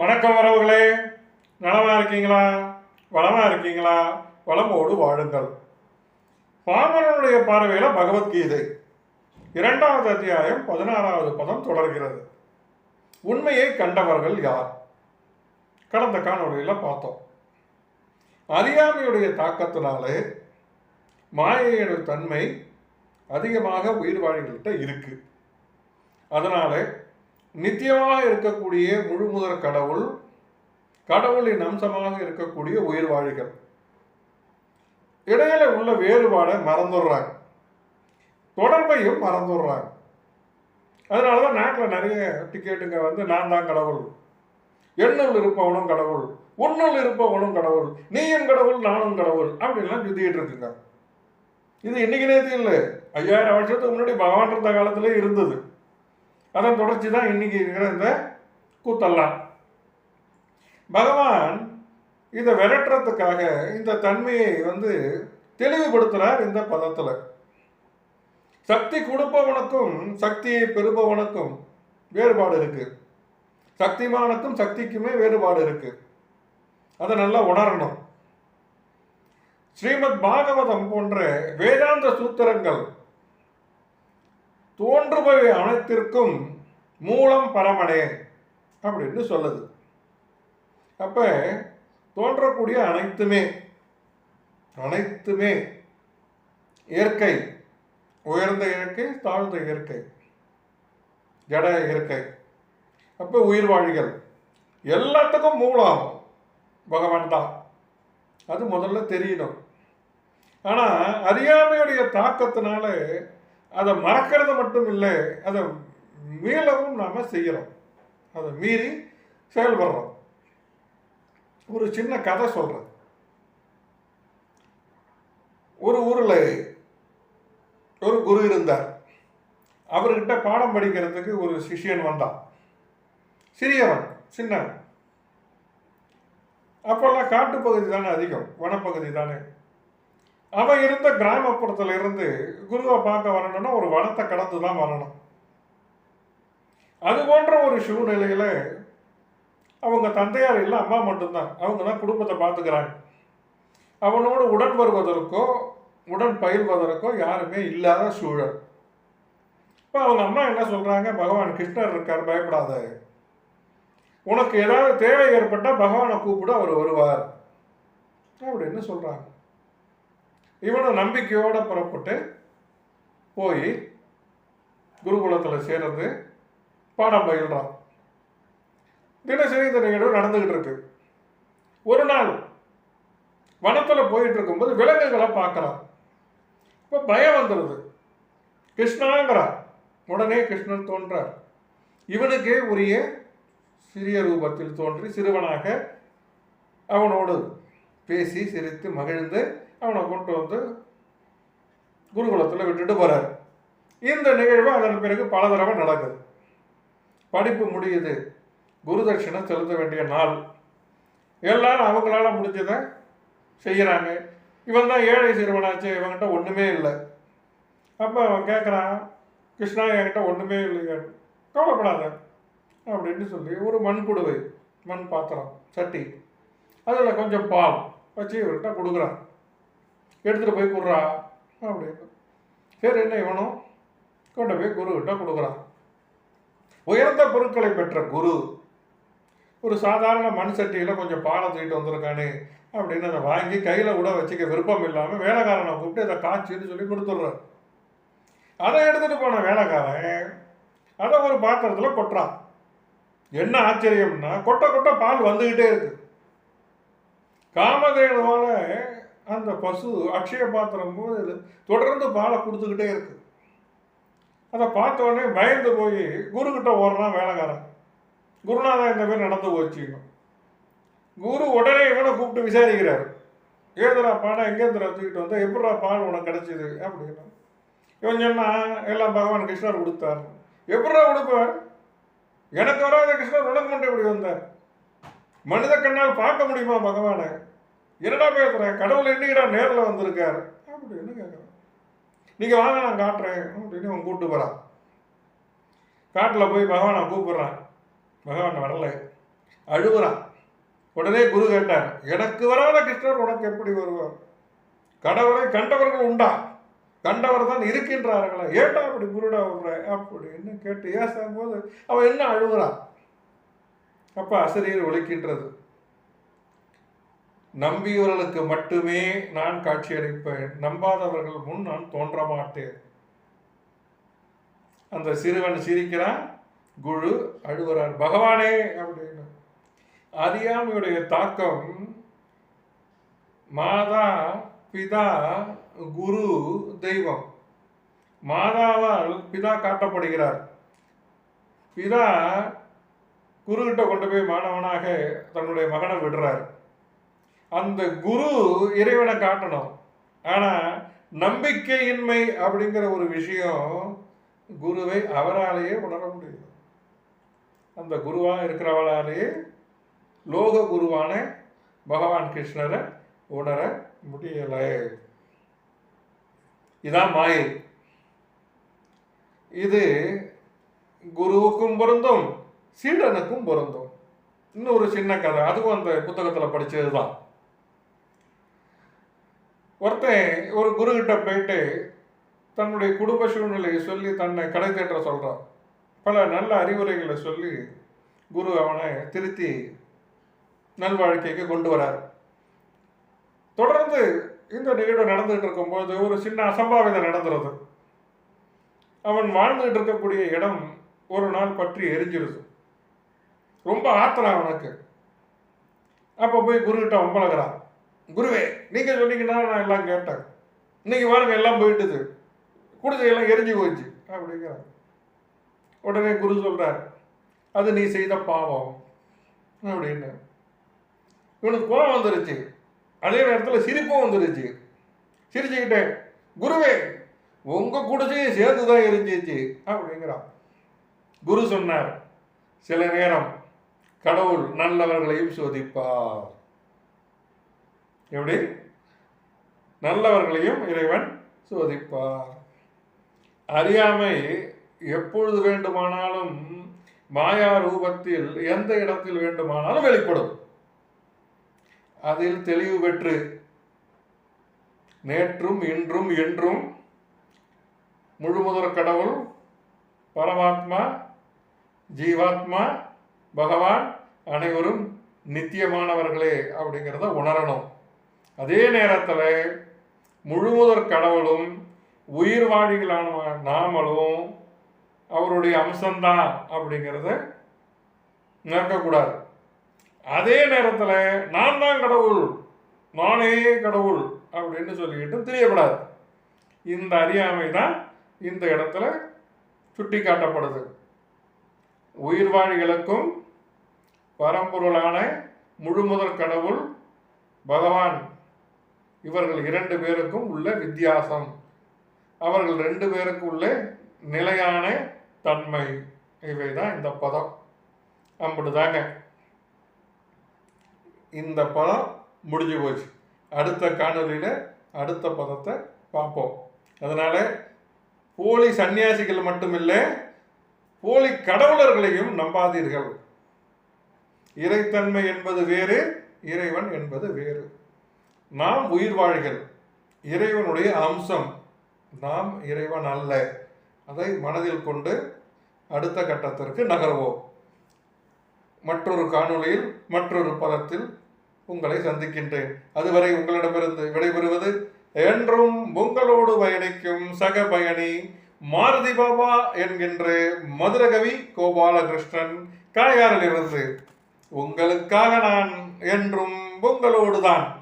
வணக்கம் வரவுகளே. நலமாக இருக்கீங்களா? வளமாக இருக்கீங்களா? வளமோடு வாழுங்கள். பாமரனுடைய பார்வையில் பகவத்கீதை. இரண்டாவது அத்தியாயம் பதினாறாவது பதம் தொடர்கிறது. உண்மையை கண்டவர்கள் யார்? கடந்த காணொலியில் பார்த்தோம். அறியாமையுடைய தாக்கத்தினாலே மாயையோட தன்மை அதிகமாக உயிர் வாழ்கிட்ட இருக்குது அதனாலே நித்தியமாக இருக்கக்கூடிய முழுமுதற் கடவுள் கடவுளின் அம்சமாக இருக்கக்கூடிய உயிர் வாழிகள். இடையில உள்ள வேறுபாடை மறந்துடுறாங்க. தொடர்பையும் மறந்துடுறாங்க. அதனால தான் நாட்டில் நிறைய டிக்கெட்டுங்க வந்து நான் தான் கடவுள். எண்ணுள் இருப்பவனும் கடவுள். உன்னுள் இருப்பவனும் கடவுள். நீயும் கடவுள் நானும் கடவுள். அப்படின்லாம் சுத்திக்கிட்டு இருக்குங்க. இது இன்னைக்கு நேற்று இல்லை. ஐயாயிரம் வருஷத்துக்கு முன்னாடி பகவான் இருந்த காலத்திலே இருந்தது. அதன் தொடர்ச்சி தான் இன்னைக்கு இருக்கிற இந்த கூத்தெல்லாம். பகவான் இதை விரட்டுறதுக்காக இந்த தன்மையை வந்து தெளிவுபடுத்துகிறார் இந்த பதத்தில். சக்தி கொடுப்பவனுக்கும் சக்தியை பெறுபவனுக்கும் வேறுபாடு இருக்கு. சக்திமானுக்கும் சக்திக்குமே வேறுபாடு இருக்கு. அதை நல்லா உணரணும். ஸ்ரீமத் பாகவதம் போன்ற வேதாந்த சூத்திரங்கள் தோன்றுபவை அனைத்திற்கும் மூலம் பரமனே அப்படின்னு சொல்லுது. அப்ப தோன்றக்கூடிய அனைத்துமே அனைத்துமே இயற்கை உயர்ந்த இயற்கை தாழ்ந்த இயற்கை ஜட இயற்கை. அப்போ உயிர் வாழிகள் எல்லாத்துக்கும் மூலம் பகவான் தான். அது முதல்ல தெரியணும். ஆனால் அறியாமையுடைய தாக்கத்தினால அதை மறக்கிறது மட்டும் இல்லை அதை மீளவும் நாம் செய்கிறோம் அதை மீறி செயல்படுறோம். ஒரு சின்ன கதை சொல்கிறேன் ஒரு ஊரில் ஒரு குரு இருந்தார். அவர்கிட்ட பாடம் படிக்கிறதுக்கு ஒரு சிஷ்யன் வந்தான். சிறியவன் சின்னவன். அப்போல்லாம் காட்டுப்பகுதி தானே அதிகம் வனப்பகுதி தானே. அவன் இருந்த கிராமப்புறத்துல இருந்து குருவை பார்க்க வரணும்னா ஒரு வனத்தை கடந்து தான் வரணும். அது போன்ற ஒரு சூழ்நிலையில அவங்க தந்தையார் இல்லை அம்மா மட்டும்தான். அவங்க தான் குடும்பத்தை பார்த்துக்கிறாங்க. அவனோடு உடன் வருவதற்கோ உடன் பயில்வதற்கோ யாருமே இல்லாத சூழல். இப்போ அவங்க அம்மா என்ன சொல்கிறாங்க பகவான் கிருஷ்ணர் இருக்கார் பயப்படாத. உனக்கு ஏதாவது தேவை ஏற்பட்டால் பகவானை கூப்பிட அவர் வருவார். அப்படின்னு சொல்கிறாங்க இவனும் நம்பிக்கையோடு புறப்பட்டு போய் குருகுலத்தில் சேர்ந்து பாடம் பயில்றான். தினசரி இந்த நிகழ்வு நடந்துகிட்டு இருக்கு. ஒரு நாள் வனத்தில் போயிட்டு இருக்கும்போது விலங்குகளை பார்க்குறான். இப்போ பயம் வந்துடுது கிருஷ்ணாங்கிறான். உடனே கிருஷ்ணன் தோன்றார். இவனுக்கே உரிய சிறிய ரூபத்தில் தோன்றி சிறுவனாக அவனோடு பேசி சிரித்து மகிழ்ந்து அவனை கொண்டு வந்து குருகுலத்தில் விட்டுட்டு போகிறார் இந்த நிகழ்வு அதன் பிறகு பல தடவை நடக்குது. படிப்பு முடியுது. குருதட்சிணை செலுத்த வேண்டிய நாள். எல்லாரும் அவங்களால முடிஞ்சதை செய்கிறாங்க இவன் தான் ஏழை சிறுவனாச்சு இவன்கிட்ட ஒன்றுமே இல்லை. அப்போ அவன் கேட்குறான் கிருஷ்ணா என்கிட்ட ஒன்றுமே இல்லையா. கவலைப்படாத அப்படின்னு சொல்லி ஒரு மண் குடுவை மண் பாத்திரம் சட்டி அதில் கொஞ்சம் பால் வச்சு இவர்கிட்ட கொடுக்குறான். எடுத்துகிட்டு போய் கொடுறா அப்படின்னு. சரி என்ன இவனும் கொண்டு போய் குருக்கிட்ட கொடுக்குறான். உயர்ந்த பொருட்களை பெற்ற குரு ஒரு சாதாரண மண் சட்டியில் கொஞ்சம் பாலை தூக்கிட்டு வந்திருக்கானே அப்படின்னு அதை வாங்கி கையில் கூட வச்சுக்க விருப்பம் இல்லாமல் வேலைக்காரனை கூப்பிட்டு அதை காய்ச்சின்னு சொல்லி கொடுத்துட்றார். அதை எடுத்துகிட்டு போன வேலைக்காரன் அதை ஒரு பாத்திரத்தில் கொட்டுறான். என்ன ஆச்சரியம்னா கொட்ட கொட்ட பால் வந்துக்கிட்டே இருக்கு. காமதேனுவால அந்த பசு அக்ஷய பாத்திரம் போது தொடர்ந்து பாலை கொடுத்துக்கிட்டே இருக்கு. அதை பார்த்த உடனே பயந்து போய் குருக்கிட்ட ஓடுறான் வேலைக்காரன். குருநாதன் இந்த மாதிரி நடந்து போச்சுங்க குரு உடனே இவனை கூப்பிட்டு விசாரிக்கிறார். ஏதுடா பாடம் எங்கேருந்துடா தூக்கிட்டு வந்தால் எப்படிடா பால் உனக்கு கிடச்சிது? அப்படின்னா. இவன் சொன்னான் எல்லாம் பகவான் கிருஷ்ணர் கொடுத்தார். எப்படா கொடுப்பார் எனக்கு வராத கிருஷ்ணர் உனக்கு மட்டும் எப்படி வந்தார்? மனித கண்ணால் பார்க்க முடியுமா பகவானை? என்னடா பேசுகிறேன் கடவுள் என்னைக்கிடா நேரில் வந்திருக்காரு? அப்படின்னு கேட்குறான் நீங்கள் வாங்க நான் காட்டுறேன். அப்படின்னு அவன் கூப்பிட்டு போகிறான் காட்டில் போய் பகவானை கூப்பிட்றான். பகவான் வரல. அழுகுறான். உடனே குரு கேட்டார் எனக்கு வராத கிருஷ்ணர் உனக்கு எப்படி வருவார்? கடவுளை கண்டவர்கள் உண்டா? கண்டவர் தான் இருக்கின்றார்களா? ஏட்டா அப்படி குருடா விடுற அப்படின்னு கேட்டு ஏசும் போது அவன் என்ன அழுகுறான்? அப்போ அசரீர் ஒழிக்கின்றது. நம்பியவர்களுக்கு மட்டுமே நான் காட்சியளிப்பேன். நம்பாதவர்கள் முன் நான் தோன்ற மாட்டேன் அந்த சிறுவன் சிரிக்கிறான். குழு அழுகிறார். பகவானே அப்படின்னு. அறியாமையுடைய தாக்கம் மாதா பிதா குரு தெய்வம். மாதாவால் பிதா காட்டப்படுகிறார். பிதா குருகிட்ட கொண்டு போய் மாணவனாக தன்னுடைய மகனை விடுறார். அந்த குரு இறைவனை காட்டணும். ஆனால் நம்பிக்கையின்மை அப்படிங்கிற ஒரு விஷயம் குருவை அவராலேயே உணர முடியும். அந்த குருவாக இருக்கிறவளாலேயே லோக குருவான பகவான் கிருஷ்ணரை உணர முடியலை. இதான் மாயை. இது குருவுக்கும் பொருந்தும் சீடனுக்கும் பொருந்தும். இன்னொரு சின்ன கதை. அதுவும் அந்த புத்தகத்தில் படித்தது தான் ஒருத்தன் ஒரு குரு போயிட்டு தன்னுடைய குடும்ப சூழ்நிலையை சொல்லி தன்னை கடை தேற்ற சொல்கிறான் பல நல்ல அறிவுரைகளை சொல்லி குரு அவனை திருத்தி நல்வாழ்க்கைக்கு கொண்டு வரார். தொடர்ந்து இந்த நிகழ்வு நடந்துகிட்டு இருக்கும்போது ஒரு சின்ன அசம்பாவிதம் நடந்துருது. அவன் வாழ்ந்துகிட்டு இருக்கக்கூடிய இடம் ஒரு நாள் பற்றி எரிஞ்சிருது. ரொம்ப ஆத்திரம் அவனுக்கு. அப்போ போய் குருக்கிட்ட ஒம்பளகிறான் குருவே நீங்கள் சொன்னீங்கன்னா நான் எல்லாம் கேட்டேன். இன்னைக்கு பாருங்க எல்லாம் போயிட்டுது. குடிசையெல்லாம் எரிஞ்சு போச்சு. அப்படிங்கிறாங்க உடனே குரு சொல்கிறார் அது நீ செய்த பாவம். அப்படின்னு. இவனுக்கு கோபம் வந்துருச்சு. அதே நேரத்தில் சிரிப்பும் வந்துருச்சு. சிரிச்சுக்கிட்டேன் குருவே உங்கள் குடிசையும் சேர்ந்து தான் எரிஞ்சிச்சு. அப்படிங்கிறான் குரு சொன்னார் சில நேரம் கடவுள் நல்லவர்களையும் சோதிப்பார். எப்படி? நல்லவர்களையும் இறைவன் சோதிப்பார். அறியாமை எப்பொழுது வேண்டுமானாலும் மாயா ரூபத்தில் எந்த இடத்தில் வேண்டுமானாலும் வெளிப்படும். அதில் தெளிவு பெற்று நேற்றும் இன்றும் என்றும் முழுமுதற் கடவுள் பரமாத்மா ஜீவாத்மா பகவான் அனைவரும் நித்தியமானவர்களே அப்படிங்கிறத உணரணும். அதே நேரத்தில் முழுமுதற் கடவுளும் உயிர் வாழிகளான நாமளும் அவருடைய அம்சம்தான் அப்படிங்கிறத நிற்கக்கூடாது அதே நேரத்தில் நான் தான் கடவுள் நானே கடவுள் அப்படின்னு சொல்லிக்கிட்டு தெரியப்படாது. இந்த அறியாமை தான் இந்த இடத்துல சுட்டி காட்டப்படுது உயிர்வாழிகளுக்கும் பரம்பொருளான முழுமுதற் கடவுள் பகவான். இவர்கள் இரண்டு பேருக்கும் உள்ள வித்தியாசம். அவர்கள் ரெண்டு பேருக்கு உள்ள நிலையான தன்மை. இவை தான் இந்த பதம். அப்படிதாங்க. இந்த பதம் முடிஞ்சு போச்சு. அடுத்த காணொலியில் அடுத்த பதத்தை பார்ப்போம். அதனால் போலி சன்னியாசிகள் மட்டுமில்லை போலி கடவுளர்களையும் நம்பாதீர்கள். இறைத்தன்மை என்பது வேறு இறைவன் என்பது வேறு. நாம் உயிர் வாழ்கள் இறைவனுடைய அம்சம். நாம் இறைவன் அல்ல. அதை மனதில் கொண்டு அடுத்த கட்டத்திற்கு நகர்வோம். மற்றொரு காணொளியில் மற்றொரு பதத்தில் உங்களை சந்திக்கின்றேன். அதுவரை உங்களிடமிருந்து விடைபெறுவது என்றும் உங்களோடு பயணிக்கும் சக பயணி மாருதி பாபா என்கின்ற மதுரகவி கோபாலகிருஷ்ணன் காயாரிலிருந்து உங்களுக்காக நான் என்றும் உங்களோடுதான்.